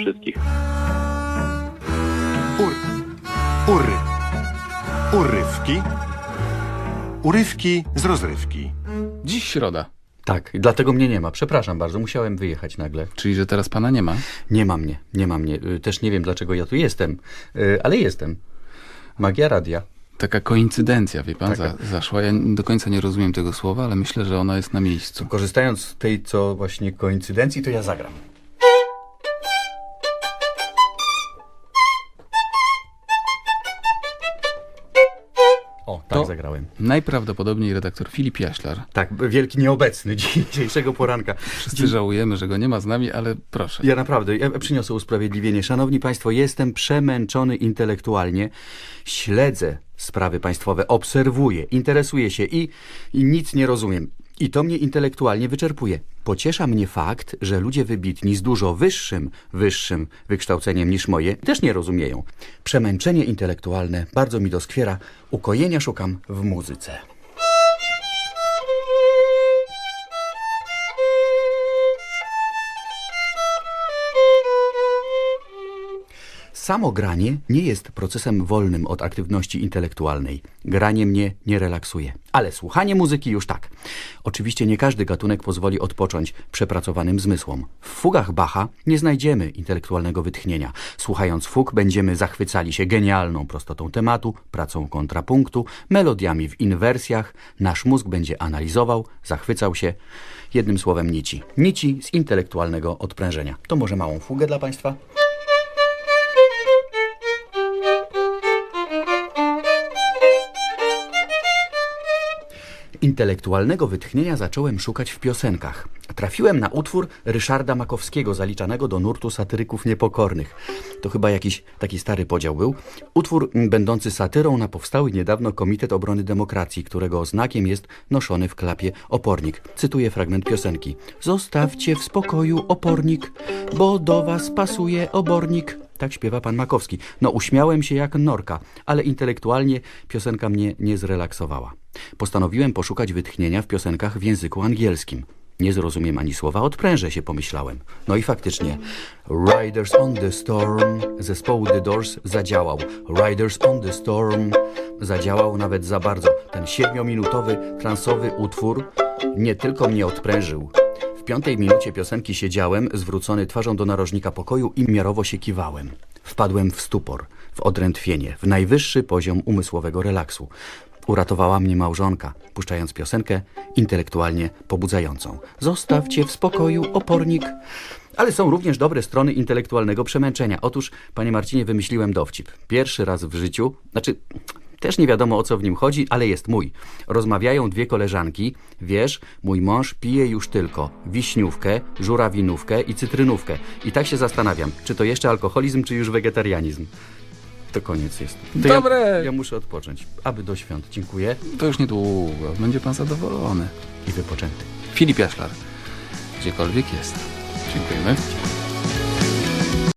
wszystkich. Ur... Ury... Urywki... Urywki z rozrywki. Dziś środa, Tak, dlatego mnie nie ma. Przepraszam bardzo, musiałem wyjechać nagle. czyli że teraz pana nie ma. Nie ma mnie, nie ma mnie. Y, Też nie wiem, dlaczego ja tu jestem, Y, ale jestem. Magia radia. Taka koincydencja, wie pan, Taka. za, zaszła. Ja do końca nie rozumiem tego słowa, ale myślę, że ona jest na miejscu. Korzystając z tej, co właśnie koincydencji, to ja zagram. O, tak To- zagrałem. Najprawdopodobniej redaktor Filip Jaślar. Tak, wielki nieobecny dzisiejszego poranka. Wszyscy żałujemy, że go nie ma z nami, ale proszę. Ja naprawdę, ja przyniosę usprawiedliwienie. Szanowni Państwo, jestem przemęczony intelektualnie. Śledzę sprawy państwowe, obserwuję, interesuję się i, i nic nie rozumiem. I to mnie intelektualnie wyczerpuje. Pociesza mnie fakt, że ludzie wybitni z dużo wyższym, wyższym wykształceniem niż moje też nie rozumieją. Przemęczenie intelektualne bardzo mi doskwiera. Ukojenia szukam w muzyce. Samo granie nie jest procesem wolnym od aktywności intelektualnej. Granie mnie nie relaksuje, ale słuchanie muzyki już tak. Oczywiście nie każdy gatunek pozwoli odpocząć przepracowanym zmysłom. W fugach Bacha nie znajdziemy intelektualnego wytchnienia. Słuchając fug będziemy zachwycali się genialną prostotą tematu, pracą kontrapunktu, melodiami w inwersjach. Nasz mózg będzie analizował, zachwycał się. Jednym słowem nici. Nici z intelektualnego odprężenia. To może małą fugę dla Państwa? Intelektualnego wytchnienia zacząłem szukać w piosenkach. Trafiłem na utwór Ryszarda Makowskiego, zaliczanego do nurtu satyryków niepokornych. To chyba jakiś taki stary podział był. Utwór m, będący satyrą na powstały niedawno Komitet Obrony Demokracji, którego oznakiem jest noszony w klapie opornik. Cytuję fragment piosenki. Zostawcie w spokoju opornik, bo do was pasuje obornik. Tak śpiewa pan Makowski. No uśmiałem się jak norka, ale intelektualnie piosenka mnie nie zrelaksowała. Postanowiłem poszukać wytchnienia w piosenkach w języku angielskim. Nie zrozumiem ani słowa, odprężę się, pomyślałem. No i faktycznie. Riders on the Storm zespołu The Doors zadziałał. Riders on the Storm zadziałał nawet za bardzo. Ten siedmiominutowy, transowy utwór nie tylko mnie odprężył. W piątej minucie piosenki siedziałem, zwrócony twarzą do narożnika pokoju i miarowo się kiwałem. Wpadłem w stupor, w odrętwienie, w najwyższy poziom umysłowego relaksu. Uratowała mnie małżonka, puszczając piosenkę intelektualnie pobudzającą. Zostawcie w spokoju opornik. Ale są również dobre strony intelektualnego przemęczenia. Otóż, panie Marcinie, wymyśliłem dowcip. Pierwszy raz w życiu, znaczy też nie wiadomo o co w nim chodzi, ale jest mój. Rozmawiają dwie koleżanki. Wiesz, mój mąż pije już tylko wiśniówkę, żurawinówkę i cytrynówkę. I tak się zastanawiam, czy to jeszcze alkoholizm, czy już wegetarianizm. To koniec jest. To Dobre. Ja, ja muszę odpocząć. Aby do świąt. Dziękuję To już niedługo. Będzie pan zadowolony. i wypoczęty. Filip Jaślar. Gdziekolwiek jest. Dziękujemy.